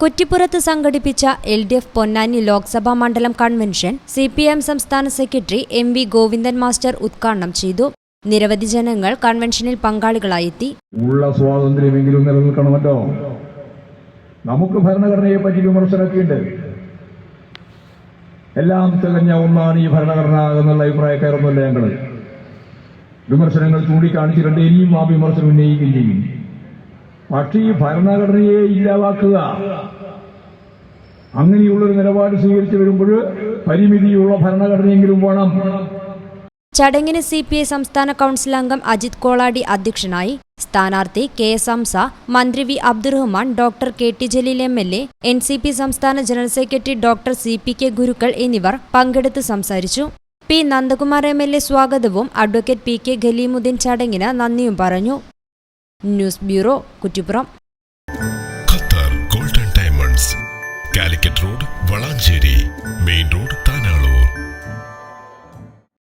കുറ്റിപ്പുറത്ത് സംഘടിപ്പിച്ച L D F Ponnani Lok Sabha മണ്ഡലം convention C P M സംസ്ഥാന secretary M V Govindan master ഉദ്ഘാടനം ചെയ്തു. നിരവധി ജനങ്ങൾ കൺവെൻഷനിൽ പങ്കാളികളായെത്തി. ഉള്ള സ്വാതന്ത്ര്യമെങ്കിലും നിലനിൽക്കണമല്ലോ. നമുക്ക് ഭരണഘടനയെ പറ്റി വിമർശനമൊക്കെ എല്ലാം തികഞ്ഞ ഒന്നാണ് ഈ ഭരണഘടന എന്നുള്ള അഭിപ്രായക്കാരൊന്നുമല്ല ഞങ്ങൾ വിമർശനങ്ങൾ ചൂണ്ടിക്കാണിച്ചിട്ടുണ്ട് ഇനിയും ആ വിമർശനം ഉന്നയിക്കുകയും ചെയ്യും. പക്ഷേ ഈ ഭരണഘടനയെ ഇല്ലാതാക്കുക. അങ്ങനെയുള്ളൊരു നിലപാട് സ്വീകരിച്ചു വരുമ്പോൾ പരിമിതിയുള്ള ഭരണഘടനയെങ്കിലും വേണം. ചടങ്ങിന് സി പി ഐ സംസ്ഥാന കൗൺസിൽ അംഗം അജിത് കോളാടി അധ്യക്ഷനായി സ്ഥാനാർത്ഥി കെ എസ് ഹംസ മന്ത്രി V Abdurahman doctor K T Jaleel M L A N C P സംസ്ഥാന general secretary doctor C P K Gurukkal എന്നിവർ പങ്കെടുത്ത് സംസാരിച്ചു. P Nandakumar M L A സ്വാഗതവും അഡ്വക്കേറ്റ് പി കെ ഖലീമുദ്ദീൻ ചടങ്ങിന് നന്ദിയും പറഞ്ഞു. News bureau Kuttippuram. Qatar golden diamonds Calicut road Valanchery.